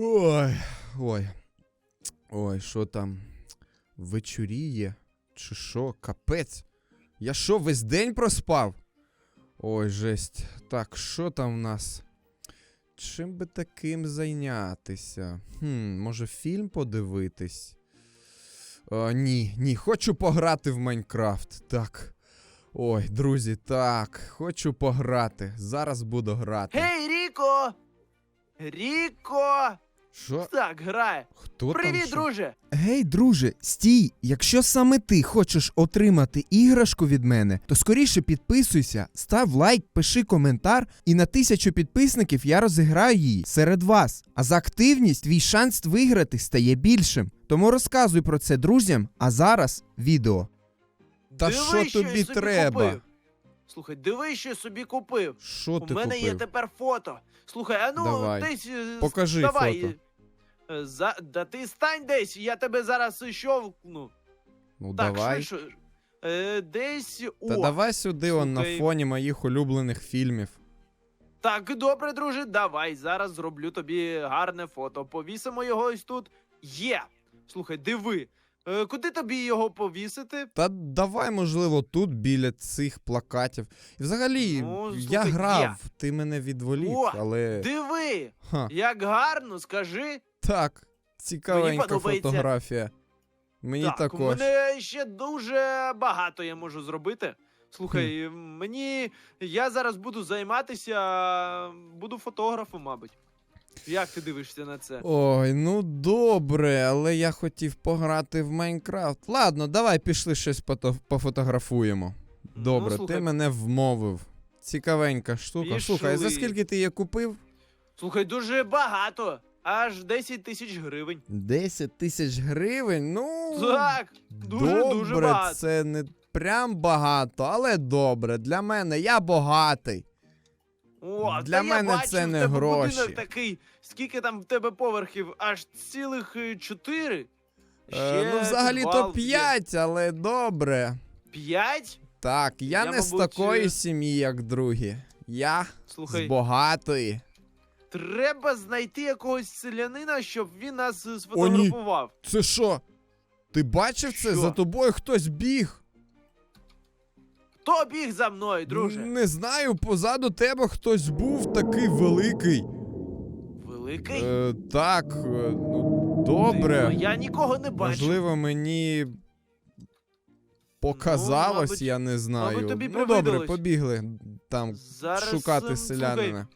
Ой, ой. Ой, що там? Вечоріє? Чи що? Капець? Я що, весь день проспав? Ой, жесть. Так, що там в нас? Чим би таким зайнятися? Хм, може фільм подивитись? А, ні, ні, хочу пограти в Майнкрафт. Так. Ой, друзі, так, хочу пограти. Зараз буду грати. Гей, Ріко! Ріко! Що? Так, грає. Хто там? Привіт, що? друже! Гей, друже, стій! Якщо саме ти хочеш отримати іграшку від мене, то скоріше підписуйся, став лайк, пиши коментар, і на тисячу підписників я розіграю її серед вас. А за активність твій шанс виграти стає більшим. Тому розказуй про це друзям, а зараз відео. Та Диви, що я тобі собі треба? Купив. Слухай, диви, що я собі купив. Що У ти мене купив? є тепер фото. Слухай, а ну Давай. десь. е, Покажи давай, фото. Е, За... Да ти стань десь, я тебе зараз щовкну. Ну Так, давай. швидше. Е, десь. Та О, давай сюди, он на слухай. фоні моїх улюблених фільмів. Так, добре, друже, давай. Зараз зроблю тобі гарне фото. Повісимо його ось тут. Є. Слухай, диви. Е, куди тобі його повісити? Та давай, можливо, тут біля цих плакатів. І взагалі, Ну, я слухай, грав, ти мене відволік, О, але. Диви! Ха, Як гарно, скажи. Так, цікавенька подобається. фотографія. Мені так, також. у мене ще дуже багато я можу зробити. Слухай, мені. Я зараз буду займатися. Буду фотографом, мабуть. Як ти дивишся на це? Ой, ну добре, але я хотів пограти в Майнкрафт. Ладно, давай пішли щось пото- пофотографуємо. Добре, Ну, ти мене вмовив. Цікавенька штука. Слухай, за скільки ти її купив? Слухай, дуже багато. Аж 10 тисяч гривень. 10 тисяч гривень? Ну. Так, дуже добре, дуже багато. це не прям багато, але добре. Для мене я багатий. О, Для та я мене бачу, це в не тебе гроші. Будинок такий. Скільки там в тебе поверхів? Аж цілих е, чотири? Е, ну, взагалі то 5, але добре. П'ять? Так, я, Я, не з мабуть, такої е, сім'ї, як другі. Я Слухай, з багатої. Треба знайти якогось селянина, щоб він нас сфотографував. Це що? Ти бачив це? Що? За тобою хтось біг. Хто біг за мною, друже? Не знаю, позаду тебе хтось був такий великий. Великий? Е, так, е, ну добре. Дивно, Я нікого не бачу. Можливо, мені показалось, Ну, мабуть- я не знаю. мабуть, тобі ну добре, привиділось. побігли там Зараз шукати ем, селянина. Слухай,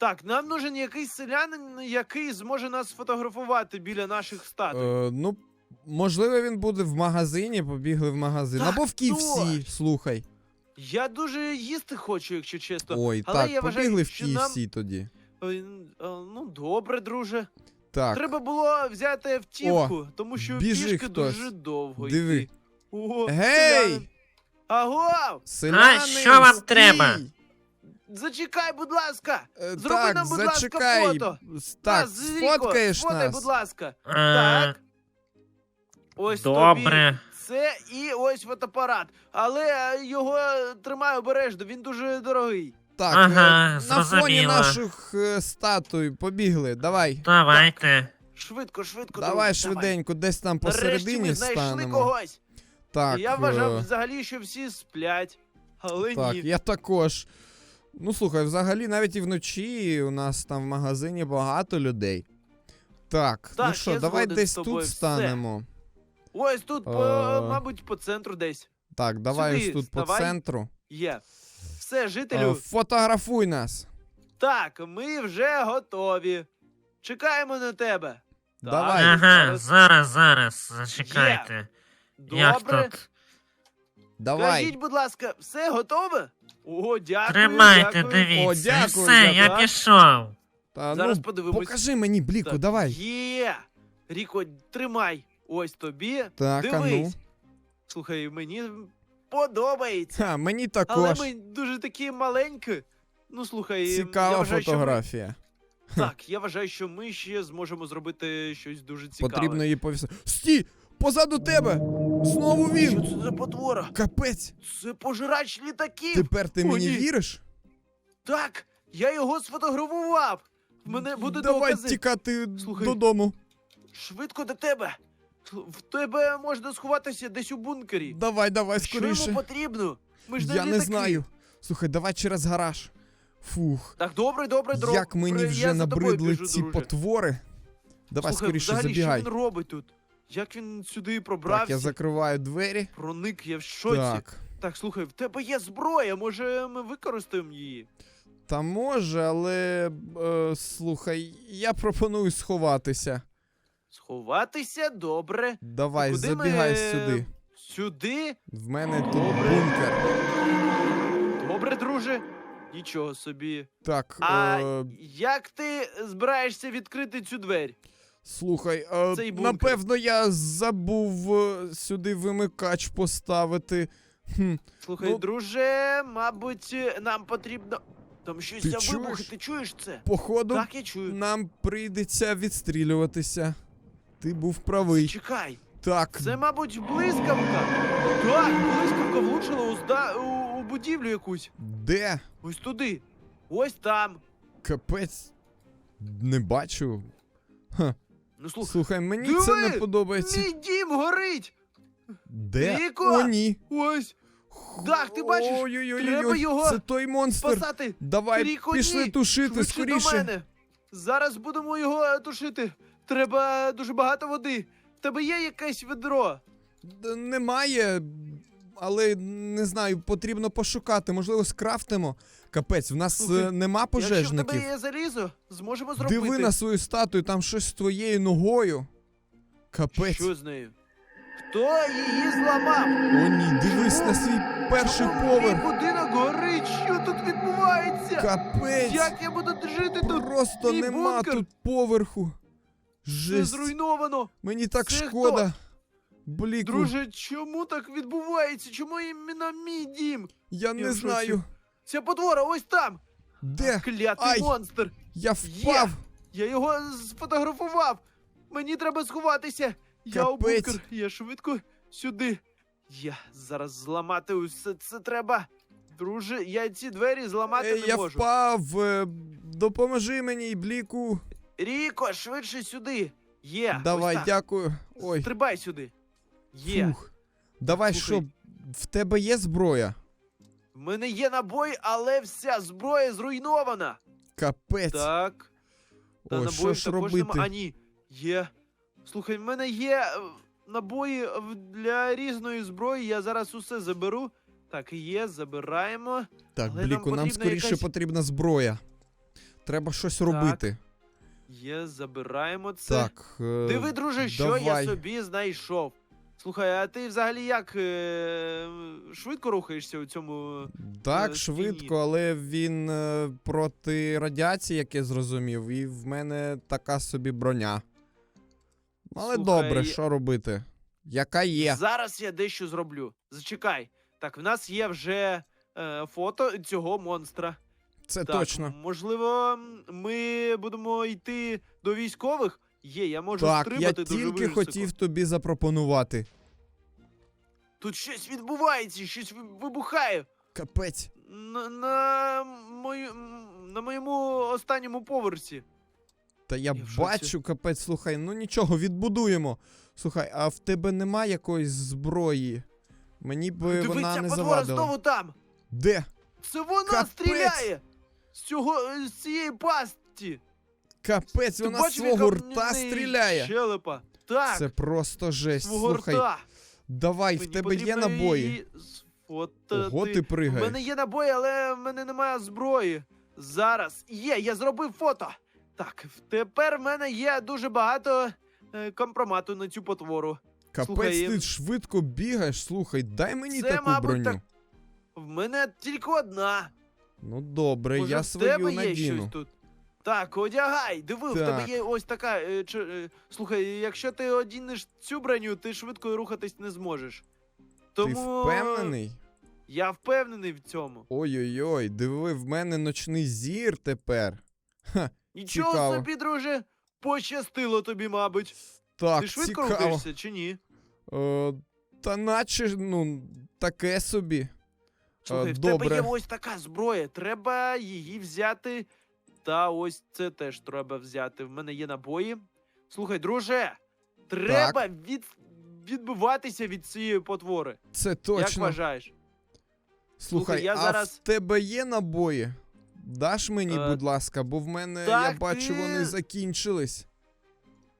так, нам нужен якийсь селянин, який зможе нас сфотографувати біля наших статуй. Е, ну, можливо, він буде в магазині, побігли в магазин. Так, Або в KFC, точно. слухай. Я дуже їсти хочу, якщо чесно. Ой, але так, я вважаю, в що нам- тоді. Н- а, Ну, добре, друже. Так, Треба було взяти автівку, тому що біжи пішки хтось. дуже довго диви. йти. О, Гей! селянин. Аго! Селянин, що вам стій! треба? Зачекай, будь ласка! Е, Зроби так, нам, будь ласка, фото. Так, Нас, сфоткаєш сфотай, нас. будь ласка. Е, Так. Ось тобі це і ось фотоапарат. Але е, його тримай обережно, він дуже дорогий. Так, Ага, е, на фоні зрозуміло. наших е, статуй побігли. Давай. Давайте. Швидко, швидко. Давай друже, швиденько, десь там Нарешті ми посередині знайшли станемо. когось. Так, я вважав е, взагалі, що всі сплять. Але так, ні. я також. Ну слухай, взагалі навіть і вночі у нас там в магазині багато людей. Так, ну що, я давай десь тут все. станемо. Ось тут, по, Е. мабуть, по центру десь. Так, давай Сюди ось тут по центру. Є. Все, Е, жителю. фотографуй нас. Так, ми вже готові. Чекаємо на тебе. Давай. Ага, зараз. зараз, зараз, зачекайте. Як Добре. тут? Давай. Кажіть, будь ласка, все готове? О, дякую. Тримайте, дякую. дивіться. О, дякую, все, я пішов. Та, Зараз ну, подивимось. покажи мені, Бліку, Так, давай. Є. Ріко, тримай. Ось тобі. Так, а ну. Слухай, мені подобається. Ха, мені Але також. ми дуже такі маленькі. Ну, слухай, я Цікава вважаю, що ми- фотографія. Так, я вважаю, що ми ще зможемо зробити щось дуже цікаве. Потрібно її повісити. Стій! Позаду тебе! Знову він! Що це за потвора? Капець! Це пожирач літаків. Тепер ти О, мені ні. віриш? Так, я його сфотографував. Мене буде Давай докази. тікати Слухай. додому. Швидко до тебе. В тебе можна сховатися десь у бункері. Давай, давай, Що скоріше. йому потрібно? Ми ж Я не літаки. знаю. Слухай, давай через гараж. Фух. Так, добре, добре, добре. Як мені вже я за тобою набридли біжу, ці друже. потвори. Давай Слухай, скоріше взагалі, забігай. що він робить тут? Як він сюди пробрався? Так, я закриваю двері. Проник, я в шоці. Так. Так. слухай, в тебе є зброя, може ми використаємо її? Та може, але е, слухай, я пропоную сховатися. Сховатися, добре. Давай, Куди забігай ми- сюди. Сюди? В мене тут бункер. Добре, друже. Нічого собі. Так, А е, як ти збираєшся відкрити цю двері? Слухай, е, Цей бункер. напевно, я забув е, сюди вимикач поставити. Хм, Слухай, Ну- друже, мабуть, нам потрібно. Там щось Ти за чуєш? вибухи, ти чуєш це? походу, Так, я чую. нам прийдеться відстрілюватися. Ти був правий. Чекай, Так, це, мабуть, блискавка. Так, блискавка влучила у, зда... у, у будівлю якусь. де? Ось туди. Ось там. Капець. Не бачу. Ха, Ну слухай, слухай, мені це не подобається. мій дім горить! Де? Ріко! О, ні. Ось! Так, ти бачиш? Ой-ой-ой, Треба його Це той монстр. Спасати! Давай, Ріко, пішли ні! тушити Швидше скоріше. до мене! Зараз будемо його е, тушити. Треба дуже багато води. В тебе є якесь ведро? Д- Немає, але не знаю, потрібно пошукати. Можливо, скрафтимо. Капець, в нас Слухай, е, нема Якщо в пожежників. тебе є залізо, зможемо зробити. Диви на свою статую, там щось з твоєю ногою. Капець. Що з нею? Хто її зламав? О, ні, дивись на свій перший Чому поверх. Будинок горить. Що тут відбувається? Капець. Як я буду жити тут? Просто Мій нема бункер. тут поверху. Все Жесть. зруйновано. Мені так Це шкода. Бліку, Друже, чому так відбувається? Чому іменно мій дім? я я не в шоці. знаю. Ця потвора ось там. Де? Клятий Ай. монстр. Я Є. Я його сфотографував. Мені треба сховатися. Я у Капець. бункер. Я швидко сюди. Я зараз зламати усе це треба. Друже, я ці двері зламати Е, не я можу. впав. е, Допоможи мені, Бліку. Ріко, швидше сюди. Є. Давай, ось так. дякую. Ой, Стрибай сюди. Є. фух. Давай, Слухай. що, в тебе є зброя? В мене є набої, але вся зброя зруйнована. Капець. Так. Та набоїв що ж робити? нема. А ні, є. Слухай, в мене є е, набої для різної зброї. Я зараз усе заберу. Так, є, забираємо. Так, Але нам Бліку, нам, потрібна скоріше якась- потрібна зброя. Треба щось робити. Є, забираємо це. Так. е, Диви, друже, що давай. я собі знайшов. Слухай, а ти взагалі як е, швидко рухаєшся у цьому. Так, е, швидко, стіні. але він е, проти радіації, як я зрозумів, і в мене така собі броня. Але Слухай, добре, що робити? Яка є? Зараз я дещо зроблю. Зачекай. Так, в нас є вже е, фото цього монстра. Це так, точно. Можливо, м, ми будемо йти до військових. Є, я можу Так, я стрибати дуже тільки високо. хотів тобі запропонувати. Тут щось відбувається, щось ви- вибухає. Капець. На, на, мою, на моєму останньому поверсі. Та я, Я в шоці. бачу, капець, слухай, ну нічого, відбудуємо. Слухай, а в тебе нема якоїсь зброї? Мені б Диви, вона не потвора завадила. знову там. Де? Це вона Капець. стріляє. З цього з цієї пасті. Капець, Ти вона з бачив, свого яка в рта неї стріляє. Щелепа. Так, Це просто жесть. свого Слухай, рта. давай, в Мені тебе є потрібно набої. її сфотати. Ого, ти У пригаєш. мене є набої, але в мене немає зброї. Зараз є, я зробив фото. Так, тепер в мене є дуже багато е, компромату на цю потвору. Капець, слухай, ти швидко бігаєш, слухай, дай мені це, таку мабуть, броню. так- В мене тільки одна. Ну добре, Може, я в свою тебе є надіну. щось тут? Так, одягай, диви, в тебе є ось така. Е, чи, е, слухай, якщо ти одінеш цю броню, ти швидко рухатись не зможеш. Тому Ти впевнений? я впевнений в цьому. Ой-ой-ой, диви, в мене ночний зір тепер. Ха, Нічого Цікаво. собі, друже, пощастило тобі, мабуть. так, ти швидко цікаво. рухаєшся чи ні? Е, та наче, ну, таке собі. Слухай, Е, в тебе добре. є ось така зброя, треба її взяти. Та ось це теж треба взяти. В мене є набої. Слухай, друже, треба від... відбиватися від цієї потвори. Це точно. Як вважаєш? Слухай, я а зараз- в тебе є набої? Даш мені, Е, будь ласка, бо в мене, я бачу, ти- вони закінчились.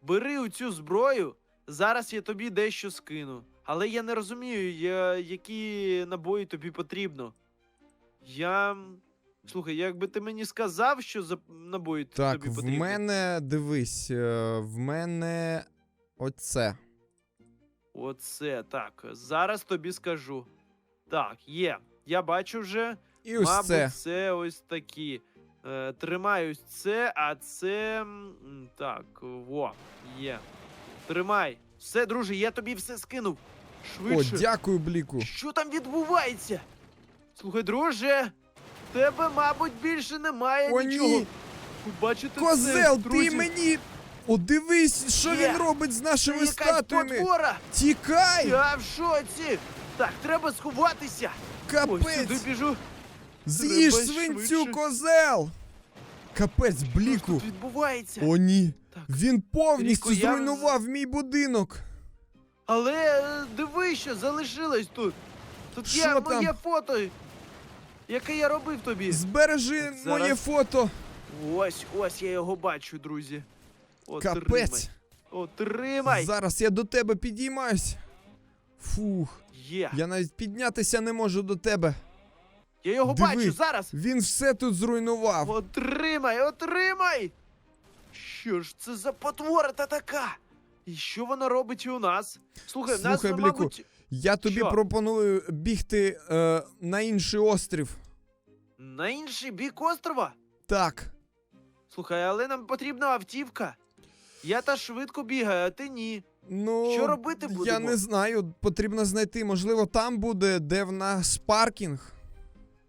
Бери оцю зброю, зараз я тобі дещо скину. Але я не розумію, я... які набої тобі потрібно. Я. Слухай, якби ти мені сказав, що за набої Так, тобі в мене, дивись, е, в мене оце. Оце так. Зараз тобі скажу. Так, є. Я бачу вже. І ось Мабуть, це. це ось такі. Е, тримаюсь це, а це. Так, во, є. Тримай. Все, друже, я тобі все скинув. Швидше. О, дякую, Бліку. Що там відбувається? Слухай, друже, тебе, мабуть, більше немає О, нічого. ні! Бачите, Козел, це, ти друзі? мені. О, дивись, що Є. він робить з Це нашими якась статуями. потвора! Тікай! Я в шоці! Так, треба сховатися! Ось сюди Капець! біжу. З'їж Треба свинцю, швидше. козел! Капець, Бліку. тут відбувається? О, ні. Так. Він повністю Бліку, я- зруйнував мій будинок. Але е, диви, що залишилось тут. Тут Що є там? моє фото, яке я робив тобі. Збережи Так, моє фото. Ось, ось я його бачу, друзі. Отримай. Капець. Отримай. Зараз я до тебе підіймаюсь. Фух, Є. я навіть піднятися не можу до тебе. Я його Диви. бачу зараз. Він все тут зруйнував. Отримай, отримай! Що ж це за потвора та така? І що вона робить і у нас? Слухай, в нас, Слухай, Бліку, мабуть, Я тобі Що? пропоную бігти е, на інший острів. на інший бік острова. Так. Слухай, але нам потрібна автівка. Я та швидко бігаю, а ти ні. Ну, Що робити Я не знаю, потрібно знайти. Можливо, там буде, де в нас паркінг.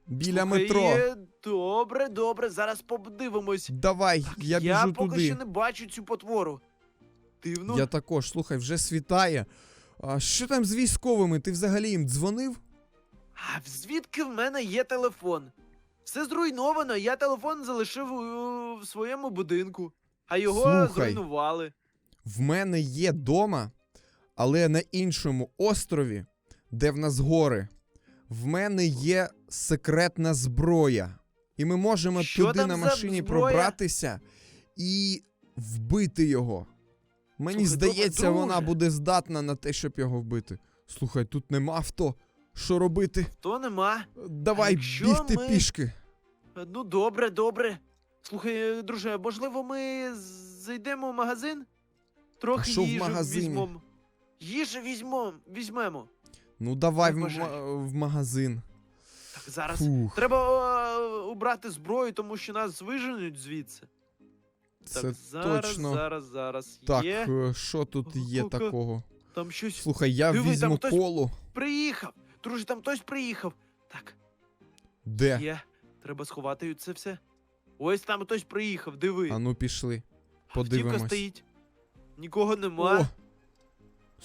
Біля Слухай, метро. є- Добре, добре, зараз подивимось. Давай, я біжу поки туди. що не бачу цю потвору. Дивно. Я також, слухай, вже світає. А що там з військовими? Ти взагалі їм дзвонив? А звідки в мене є телефон? Все зруйновано, я телефон залишив у, в своєму будинку, а його Слухай. зруйнували. В мене є дома, але на іншому острові, де в нас гори. В мене є секретна зброя. І ми можемо Що туди там на за машині зброя? пробратися і вбити його. Мені Слухай, здається, вона буде здатна на те, щоб його вбити. Слухай, тут нема авто. Що робити? То нема. Давай якщо бігти ми- пішки. Ну, добре, добре. Слухай, е, друже, можливо, ми зайдемо в магазин? Трохи що в їжі магазині? візьмемо. Їжі візьмемо, візьмемо. Ну давай в, ма- в магазин. Так, зараз Фух, треба е, убрати зброю, тому що нас виженуть звідси. Це так, зараз, точно. зараз, зараз. Так, Є. е, що тут є такого? Там щось Слухай, я Диви, візьму хтось- колу. приїхав. Друже, там хтось приїхав. Так, Де? є. Треба сховати це все. Ось там хтось приїхав, диви. А ну пішли. Автівка подивимось. стоїть. Нікого нема. О!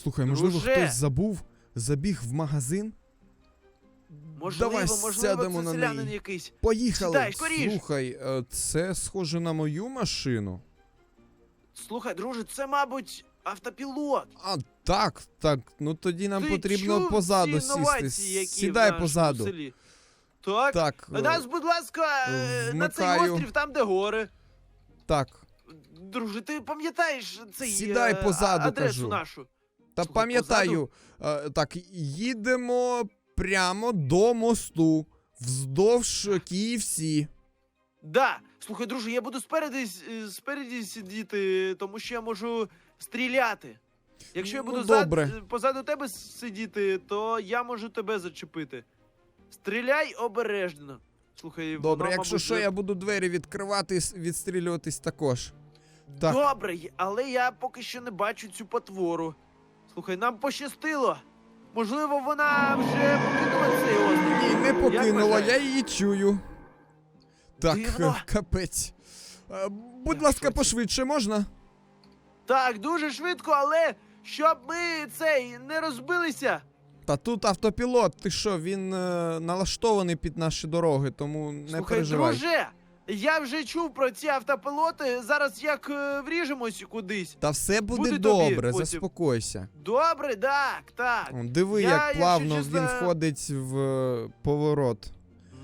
Слухай, можливо, Друже! хтось забув, забіг в магазин. Можливо, Давай можливо, сядемо це на селянин неї. якийсь. Поїхали. Сідай, скоріш! Слухай, е, це схоже на мою машину. Слухай, друже, це, мабуть, автопілот. А, так, так. Ну тоді нам Ти потрібно чув позаду ці інновації, сісти. які в Сідай нашому позаду. Селі? Так. Так, е, Нас, будь ласка, е, на цей вмикаю. острів, там, де гори. так. Друже, ти пам'ятаєш цей Сідай е, позаду, адресу кажу. нашу? Та Слухай, пам'ятаю, е, так, їдемо прямо до мосту вздовж KFC. Да. Слухай, друже, я буду спереді, е, спереді сидіти, тому що я можу стріляти. Якщо я Ну, буду зад, добре. е, позаду тебе сидіти, то я можу тебе зачепити. Стріляй обережно. Слухай, Добре, воно, якщо мабуть, що, я буду двері відкривати відстрілюватись також. Так. Добре, але я поки що не бачу цю потвору. Слухай, нам пощастило. Можливо, вона вже покинула цей острів. Ні, не покинула, я її чую. Так, Дивно. капець. Е, Будь Я ласка, шоці. пошвидше можна? Так, дуже швидко, але щоб ми цей не розбилися. Та тут автопілот, ти що, він е, налаштований під наші дороги, тому не Слухай, переживай. друже, Я вже чув про ці автопілоти. Зараз як е, вріжемось кудись. Та все буде, Буде тобі добре, потім. заспокойся. Добре, так, так. О, Диви, Я, як якщо плавно чесно- він входить в е, поворот.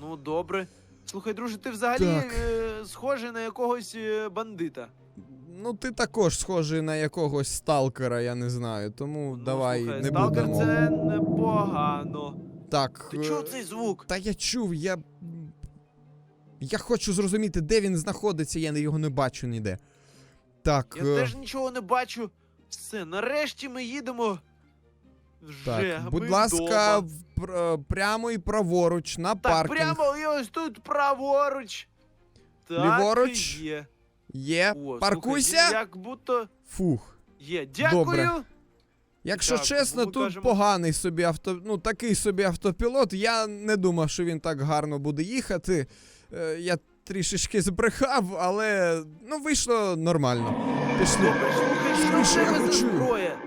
Ну, добре. Слухай, друже, ти взагалі Так. е, схожий на якогось е, бандита. Ну, ти також схожий на якогось сталкера, я не знаю. Тому Ну, давай слухай, не сталкер будемо. це непогано. Так. Ти е, чув цей звук? Та я чув, я. Я хочу зрозуміти, де він знаходиться, я його не бачу ніде. Так, Я е, теж нічого не бачу. Все, нарешті ми їдемо. Вже, так будь ми ласка, вдома. в- пр- прямо і праворуч на Так, паркінг. прямо і ось тут праворуч. Так, Ліворуч. Є. Є. О, Паркуйся. слухай, як будто Фух. є. Дякую. Добре. Якщо Так, чесно, тут кажемо- поганий собі авто. Ну, такий собі автопілот. Я не думав, що він так гарно буде їхати. Е, я трішечки збрехав, але ну вийшло нормально. Пішли. Добре, слухай, що в я тебе за зброя?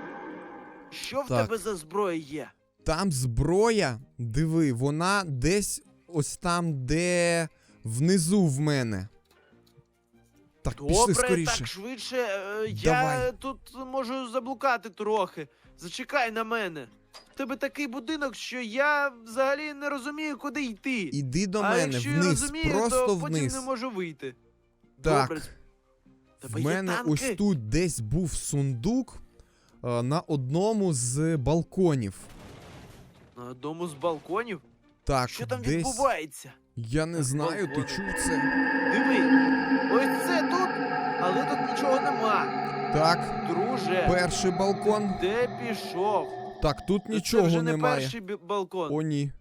Що в Так. тебе за зброя є? Там зброя, диви, вона десь ось там, де внизу в мене. Так, пішли скоріше. так швидше. е, Я Давай. тут можу заблукати трохи. Зачекай на мене. В тебе такий будинок, що я взагалі не розумію, куди йти. Іди до а мене якщо вниз, я розумію, просто то потім вниз. не можу вийти. Так. Добре. Тебе В є мене танки? ось тут десь був сундук е, на одному з балконів. На одному з балконів. Так, Що там десь. відбувається? Я не На знаю, ти чув це? Диви, ось це тут, але тут нічого нема. Так, Друже, перший балкон. де пішов? Так, тут Це нічого вже не немає. перший бі- балкон. О, ні.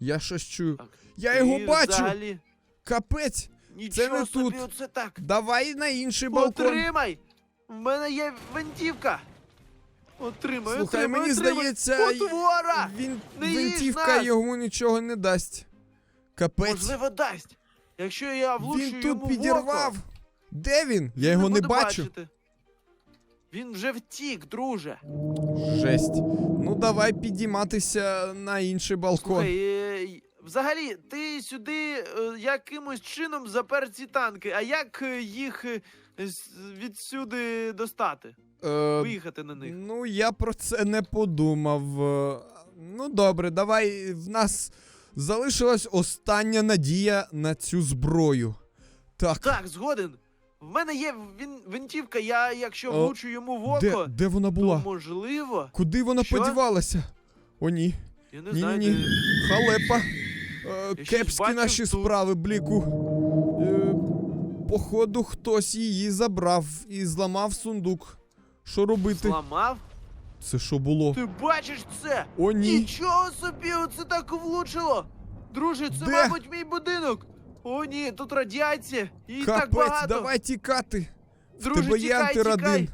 Я щось чую. Так, Я ти його бачу! Взагалі... Капець! Нічого не собі, тут. оце так. Давай на інший балкон. Отримай! В мене є винтівка. Отримай, Слухай, отримай, мені отримай. здається, й- Потвора! Він Не їж винтівка нас! йому нічого не дасть. Капець. Можливо, дасть. Якщо я влучу Він йому тут в підірвав. Де він? Я його не буде бачу. бачити. Він вже втік, друже. Жесть. Ну давай підійматися на інший балкон. Слухай, е, взагалі, ти сюди е, якимось чином запер ці танки, а як е, їх е, з- відсюди достати? Е, Виїхати на них? Ну, я про це не подумав. Е, Ну, добре, давай. В нас залишилась остання надія на цю зброю. Так, Так, згоден. В мене є він, винтівка, я якщо влучу йому в око, де вона то була? можливо. Куди вона Що? подівалася? О, ні. Я не Ні, знаю, ні, ні. де. Халепа. Е, Я кепські наші тут. справи, бліку. Е, походу, хтось її забрав і зламав сундук. Що робити? Зламав? Це що було? Ти бачиш це? О, ні. Нічого собі, оце так влучило! Друже, це, Де? мабуть, мій будинок. О, ні, тут радіація. І так Капець, багато. давай тікати. Друже, тебе є тікай, антирадин. тікай.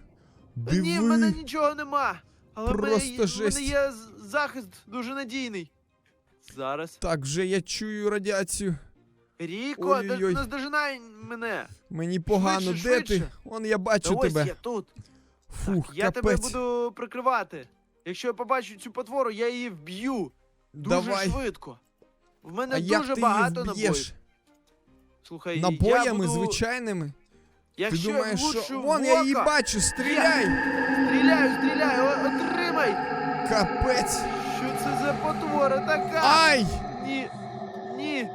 Диви. Ні, в мене нічого нема. Але в мене, Просто є- в жесть. мене є з- захист дуже надійний. Зараз. Так, вже я чую радіацію. Ріко, Ой-ой-ой. наздожинай мене. Мені погано, Швидше, де швидше. ти? Вон я Та бачу ось тебе. я тут. Фух, Я тебе буду прикривати. Якщо я побачу цю потвору, я її вб'ю. Дуже Давай. швидко. В мене А дуже як ти багато набоїв. вб'єш? Слухай, Набоями я буду... звичайними? Якщо ти думаєш, влучу що. Вон я її бачу, стріляй! Стріляю, стріляю, о- отримай! Капець! Що це за потвора така? Ай! Ні, ні.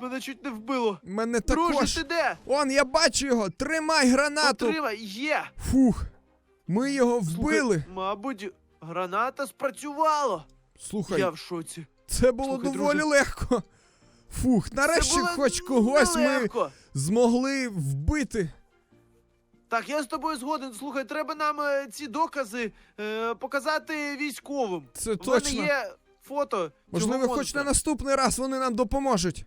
Мене чуть не вбило. Мене Друже, також. ти де? Вон, я бачу його! Тримай гранату! Отримай, є! Фух! Ми його Слухай, вбили! мабуть, граната спрацювала. Слухай, Я в шоці. це було слухай, доволі друже. легко. Фух, нарешті було хоч когось ми нелегко. змогли вбити. Так, я з тобою згоден. Слухай, треба нам е, ці докази е, показати військовим. Це У точно. мене є фото. Можливо, цього хоч монстра. на наступний раз вони нам допоможуть.